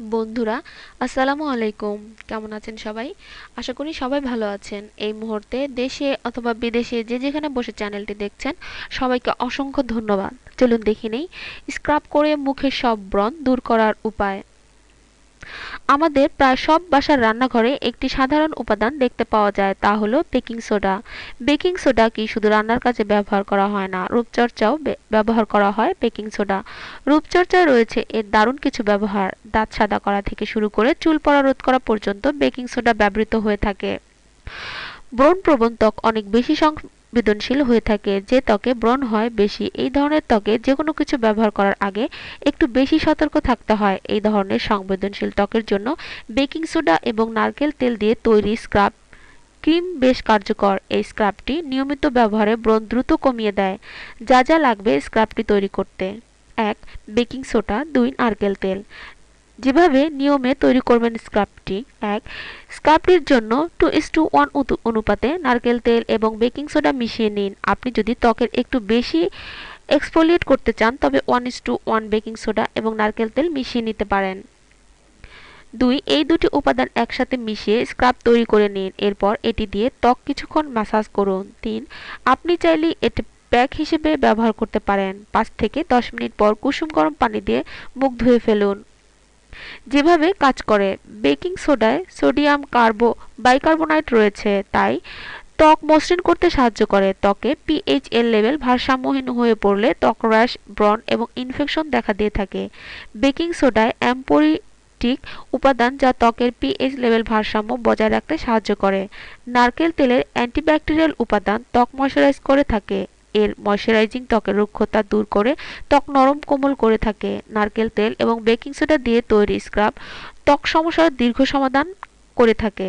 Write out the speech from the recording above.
বন্ধুরা, আসসালামু আলাইকুম। কেমন আছেন সবাই? আশা করি সবাই ভালো আছেন। এই মুহূর্তে দেশে অথবা বিদেশে যে যেখানে বসে চ্যানেলটি দেখছেন, সবাইকে অসংখ্য ধন্যবাদ। চলুন দেখি নেই স্ক্রাব করে মুখের সব ব্রণ দূর করার উপায়। আমাদের প্রায় সব বাসার রান্নাঘরে একটি সাধারণ উপাদান দেখতে পাওয়া যায়, তা হলো বেকিং সোডা। বেকিং সোডা কি শুধু রান্নার কাজে ব্যবহার করা হয় না, রূপচর্চাও ব্যবহার করা হয় বেকিং সোডা। রূপচর্চায় রয়েছে এর দারুণ কিছু ব্যবহার, দাঁত সাদা করা থেকে শুরু করে চুল পড়া রোধ করা পর্যন্ত বেকিং সোডা ব্যবহৃত হয়ে থাকে। ব্রণ প্রবণ ত্বক অনেক বেশি সংবেদনশীল হয়ে থাকে, যে ত্বকে ব্রণ হয় বেশি। এই ধরনের ত্বকে যে কোনো কিছু ব্যবহার করার আগে একটু বেশি সতর্ক থাকতে হয়। এই ধরনের সংবেদনশীল ত্বকের জন্য বেকিং সোডা এবং নারকেল তেল দিয়ে তৈরি স্ক্রাব ক্রিম বেশ কার্যকর। এই স্ক্রাবটি নিয়মিত ব্যবহারে ব্রণ দ্রুত কমিয়ে দেয়। যা যা লাগবে স্ক্রাবটি তৈরি করতে। এক, বেকিং সোডা। দুই, নারকেল তেল। যেভাবে নিয়মে তৈরি করবেন স্ক্রাবটি এক স্ক্রাবটির জন্য টু ইস টু ওয়ান অনুপাতে নারকেল তেল এবং বেকিং সোডা মিশিয়ে নিন। আপনি যদি ত্বকের একটু বেশি এক্সফোলিয়েট করতে চান, তবে one is to one baking soda এবং নারকেল তেল মিশিয়ে নিতে পারেন। দুই, এই দুটি উপাদান একসাথে মিশিয়ে স্ক্রাব তৈরি করে নিন। এরপর এটি দিয়ে ত্বক কিছুক্ষণ ম্যাসাজ করুন। তিন, আপনি চাইলে এটি প্যাক হিসেবে ব্যবহার করতে পারেন। পাঁচ থেকে দশ মিনিট পর কুসুম গরম পানি দিয়ে মুখ ধুয়ে ফেলুন। যেভাবে কাজ করে, বেকিং সোডায় সোডিয়াম কার্বো বাইকার্বোনাইট রয়েছে, তাই ত্বক মসৃণ করতে সাহায্য করে। ত্বকে পিএইচ এর লেভেল ভারসাম্যহীন হয়ে পড়লে ত্বক র্যাশ, ব্রণ এবং ইনফেকশন দেখা দিয়ে থাকে। বেকিং সোডায় অ্যাম্পোরিটিক উপাদান যা ত্বকের পিএইচ লেভেল ভারসাম্য বজায় রাখতে সাহায্য করে। নারকেল তেলের অ্যান্টিব্যাকটেরিয়াল উপাদান ত্বক ময়শ্চারাইজ করে থাকে। এর ময়েশ্চারাইজিং ত্বকের রুক্ষতা দূর করে ত্বক নরম কোমল করে থাকে, নারকেল তেল এবং বেকিং সোডা দিয়ে তৈরি স্ক্রাব ত্বক সমস্যার দীর্ঘ সমাধান করে থাকে।